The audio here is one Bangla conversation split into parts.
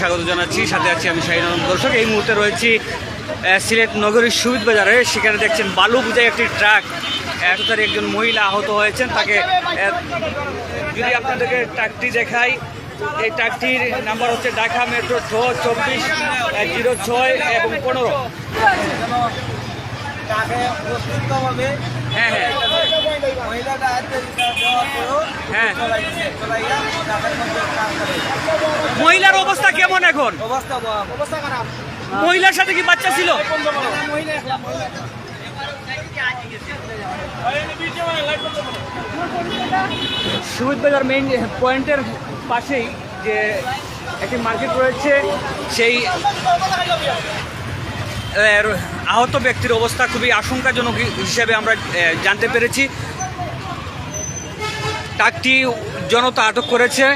স্বাগত জানাচ্ছি। সাথে আছি আমি শাহিন আলম দর্শক। এই মুহূর্তে রয়েছি সিলেট নগরীর সুবিধ বাজারে। সেখানে দেখছেন বালু বুঝাই একটি ট্রাক। এত তারিখ একজন মহিলা আহত হয়েছেন। তাকে যদি আপনাদেরকে ট্রাকটি দেখাই, এই ট্রাকটির নাম্বার হচ্ছে ঢাকা মেট্রো ছ চব্বিশ জিরো ছয় এবং পনেরো। হ্যাঁ হ্যাঁ। হ্যাঁ। মহিলার অবস্থা কেমন এখন? মহিলার সাথে কি বাচ্চা ছিল? সুবিধ বাজার মেইন পয়েন্টের পাশেই যে একটি মার্কেট রয়েছে, সেই আহত ব্যক্তির অবস্থা খুবই আশঙ্কাজনক হিসেবে আমরা জানতে পেরেছি। ট্রাকটি জনতা আটক করেছে।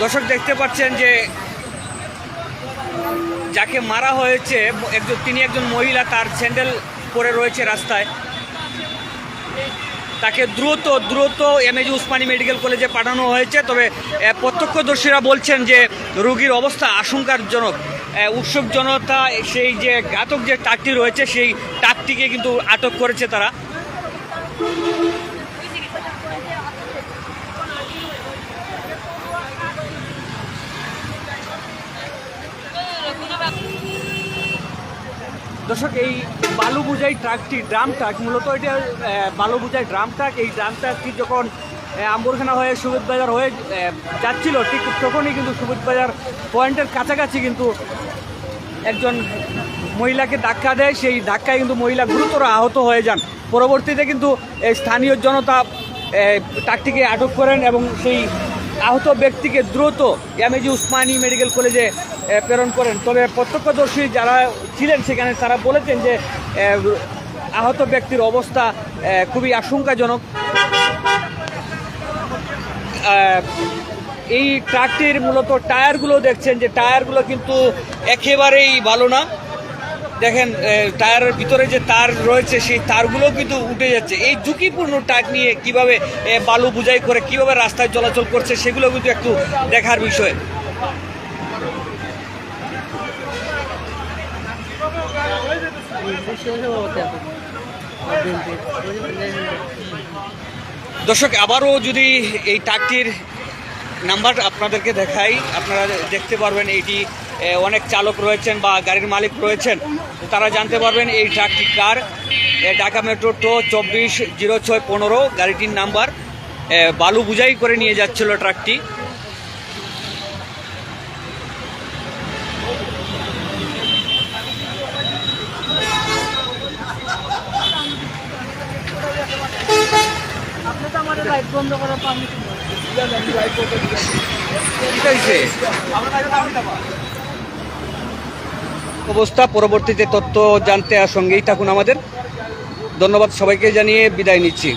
দর্শক দেখতে পাচ্ছেন যে যাকে মারা হয়েছে একজন তিনি একজন মহিলা, তার স্যান্ডেল পরে রয়েছে রাস্তায়। তাকে দ্রুত দ্রুত এমএজি উসমানী মেডিকেল কলেজে পাঠানো হয়েছে। তবে প্রত্যক্ষদর্শীরা বলছেন যে, রোগীর অবস্থা আশঙ্কাজনক। উৎসুক জনতা সেই যে ঘাতক যে টাকটি রয়েছে, সেই টাকটিকে কিন্তু আটক করেছে তারা। দর্শক, এই বালু বুঝাই ট্রাকটি ড্রাম ট্রাক মূলত এটা আহ, বালু বুঝাই ড্রাম ট্রাক। এই ড্রাম ট্রাকটি যখন আম্বরখানা হয়ে সুবিধ বাজার হয়ে যাচ্ছিল ঠিক তখনই কিন্তু সুবিধ বাজার পয়েন্টের কাছাকাছি কিন্তু একজন মহিলাকে ধাক্কা দেয়। সেই ধাক্কায় কিন্তু মহিলা গুরুতর আহত হয়ে যান। পরবর্তীতে কিন্তু স্থানীয় জনতা ট্রাকটিকে আটক করেন এবং সেই আহত ব্যক্তিকে দ্রুত এমএজি উসমানী মেডিকেল কলেজে প্রেরণ করেন। তবে প্রত্যক্ষদর্শী যারা ছিলেন সেখানে তারা বলেছেন যে আহত ব্যক্তির অবস্থা খুবই আশঙ্কাজনক। এই ট্রাকটির মূলত টায়ারগুলো দেখছেন যে টায়ারগুলো কিন্তু একেবারেই ভালো না। দেখেন টায়ারের ভিতরে যে তার রয়েছে, সেই তারগুলো কিন্তু উঠে যাচ্ছে। এই ঝুঁকিপূর্ণ ট্রাক নিয়ে কীভাবে বালু বুঝাই করে কীভাবে রাস্তায় চলাচল করছে, সেগুলো কিন্তু একটু দেখার বিষয়। দর্শক আবারও যদি এই ট্রাকটির নাম্বার আপনাদেরকে দেখাই আপনারা দেখতে পারবেন এইটি এ, অনেক চালক রয়েছেন বা গাড়ির মালিক রয়েছেন। তারা জানতে পারবেন এই ট্রাকটি কার। ঢাকা মেট্রো টো চব্বিশ জিরো ছয় পনেরো গাড়িটির নাম্বার। বালু বুঝাই করে নিয়ে যাচ্ছিল ট্রাকটি অবস্থা পরবর্তীতে তথ্য জানতে আর সঙ্গেই থাকুন আমাদের। ধন্যবাদ সবাইকে জানিয়ে বিদায় নিচ্ছি।